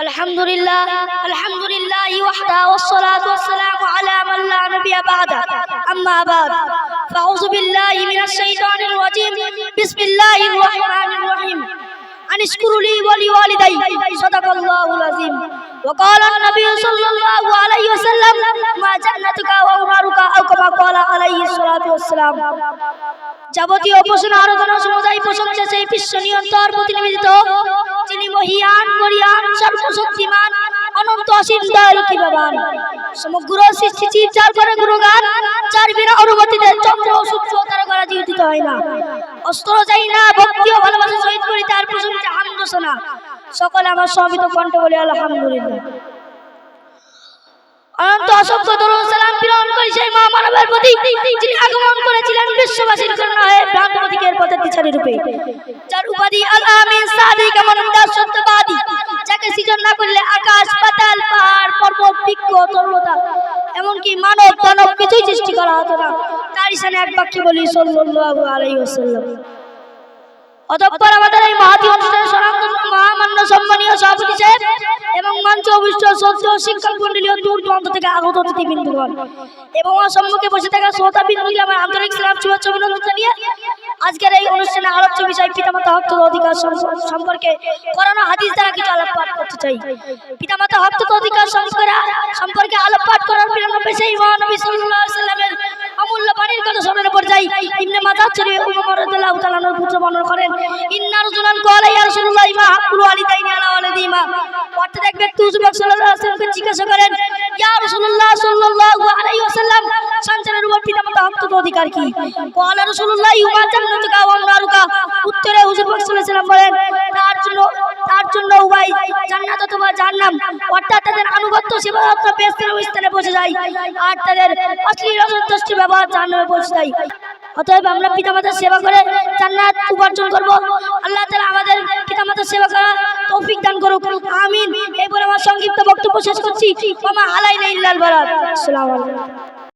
الحمد لله الحمد لله وحده والصلاة والسلام على من لا نبي بعده أما بعد فأعوذ بالله من الشيطان الرجيم بسم الله الرحمن الرحيم أن اشكروا لي ولوالدي صدق الله العظيم وقال النبي صلى الله সালাতাম যাবতীয় উপাসনা আরাধনা সমুদায় প্রশংসা সেই বিশ্ব নিয়ন্ত্রণ প্রতিনিধিত্ব। যিনি মহিয়ান, মরিয়ান, সর্বশক্তিমান, অনন্ত অসীম দয়ালু বাবান সমগ্র সৃষ্টি জীব করে বিনা অনুমতিতে করা জীবিত হয় না। অস্ত্র যাই না, ভক্তি ও ভালোবাসা সহিত করি তার প্রশংসা সকল আমার সমিত কণ্ঠ বলে, আলহামদুলিল্লাহ। অনন্ত অসংখ্য দরুদ সালাম প্রেরণ করি সেই মহামানবের প্রতি যিনি আগমন করেছিলেন বিশ্ববাসীর জন্য হয়ে ভ্রান্তপতিকের পথের দিশারি রূপে। যার উপাধি আল আমিন সাদিক আমানন্দা সত্যবাদী, যাকে সৃজন না করলে আকাশ, পাতাল, পাহাড়, পর্বত, বৃক্ষ, তরলতা, এমনকি মানব, দানব কিছুই সৃষ্টি করা হতো না। তার ইসানে এক বাক্যে বলি, সাল্লাল্লাহু আলাইহি ওয়াসাল্লাম। অতঃপর আমাদের এই মহাতি অনুষ্ঠানের সনাতন মহামান্য সম্মানীয় সভাপতি সাহেব এবং সম্মুখে বসে থাকা আজকের এই অনুষ্ঠানে আলোচ্য বিষয় পিতামাতা হক অধিকার সম- সম্পর্কে করোনা হাদিস দ্বারা কিছু আলাপ করতে চাই। পিতামাতা হক অধিকার সম্পর্কে যাই। ইবনে মাজাহ শরীফ উমর রাদিয়াল্লাহু তাআলার পুত্র বর্ণনা করেন, ইন্না রাজুলান ক্বালা ইয়া রাসূলুল্লাহ মা হাক্কুল ওয়ালিদাইনি আলা ওয়ালিদিমা অর্থাৎ এক ব্যক্তি হুজুর সাল্লাল্লাহু আলাইহি ওয়াসাল্লামকে জিজ্ঞাসা করেন, ইয়া রাসূলুল্লাহ সাল্লাল্লাহু আলাইহি ওয়াসাল্লাম, সন্তানের উপর পিতামাতা হক তথা অধিকার কি? ক্বালা রাসূলুল্লাহ, ইউমা জান্নাতুকা ওয়া নারুকা উত্তরে হুজুর পাক সাল্লাল্লাহু আলাইহি ওয়াসাল্লাম বলেন, তার জন্য উভয় জান্নাত অথবা জাহান্নাম। অর্থাৎ তাদের আনুগত্য সেবা অথবা বেস্তের স্থানে পৌঁছে যায়। আর তাদের অশ্লীল অসন্তুষ্টি ব্যবহার জাহান্নামে পৌঁছে যায়। অতএব আমরা পিতামাতার সেবা করে জান্নাত উপার্জন করব। আল্লাহ তাআলা আমাদের পিতামাতার সেবা করা তৌফিক দান করুক। আমিন। এই বলে আমার সংক্ষিপ্ত বক্তব্য শেষ করছি। ওমা আলাইনা ইল্লাল বারাক আসসালামু আলাইকুম।